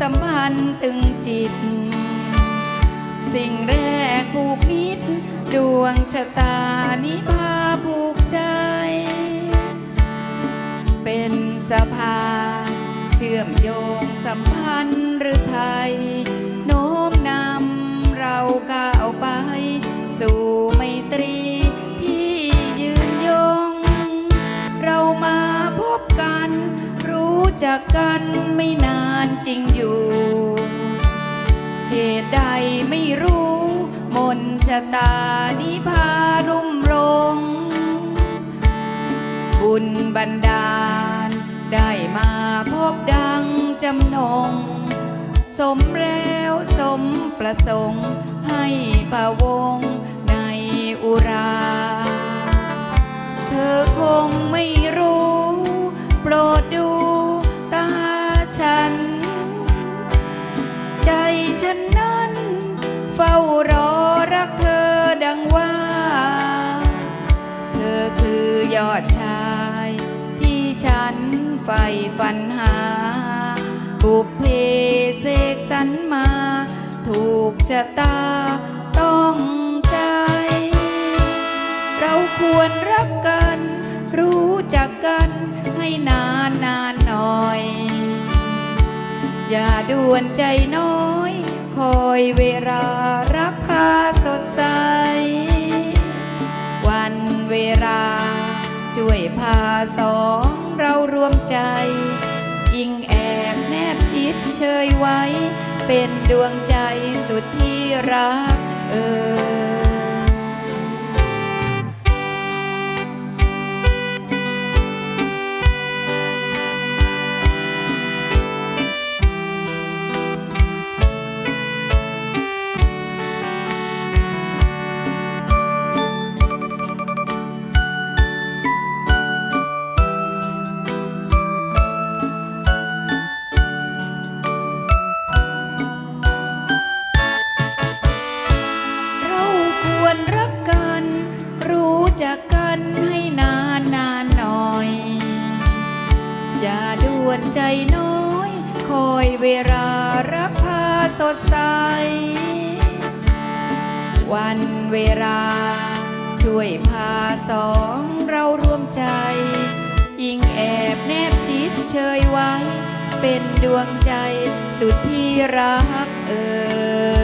สัมพันธ์ตึงจิต สิ่งแรกผูกมิตร ดวงชะตานิพาผูกใจ เป็นสะพาเชื่อมโยงสัมพันธ์หรือไทย โน้มนำเราก้าวไป สู่ไมตรีที่ยืนยง เรามาพบกัน รู้จักกันไม่นาน จริงอยู่ เหตุใดไม่รู้ มนชะตานิพารุ่มรงบุญบันดาล ได้มาพบดังจำนง สมแล้วสมประสงค์ให้พะวง เฝ้ารอรักเธอดังว่า เธอคือยอดชาย ที่ฉันใฝ่ฝันหา บุพเพเสกสรรมา ถูกชะตาต้องใจ เราควรรักกัน รู้จักกันให้นานนานหน่อย อย่าด่วนใจน้อย อยเวลารักพาสดใส วันเวลาช่วยพาสองเรารวมใจ อิงแอบแนบชิดเชยไว้ เป็นดวงใจสุดที่รักเออ กันให้นานนานหน่อย อย่าด่วนใจน้อย คอยเวลารักพาสดใส วันเวลา ช่วยพาสองเราร่วมใจ ยิ่งแอบแนบชิดเชยไว้ เป็นดวงใจสุดที่รักเออ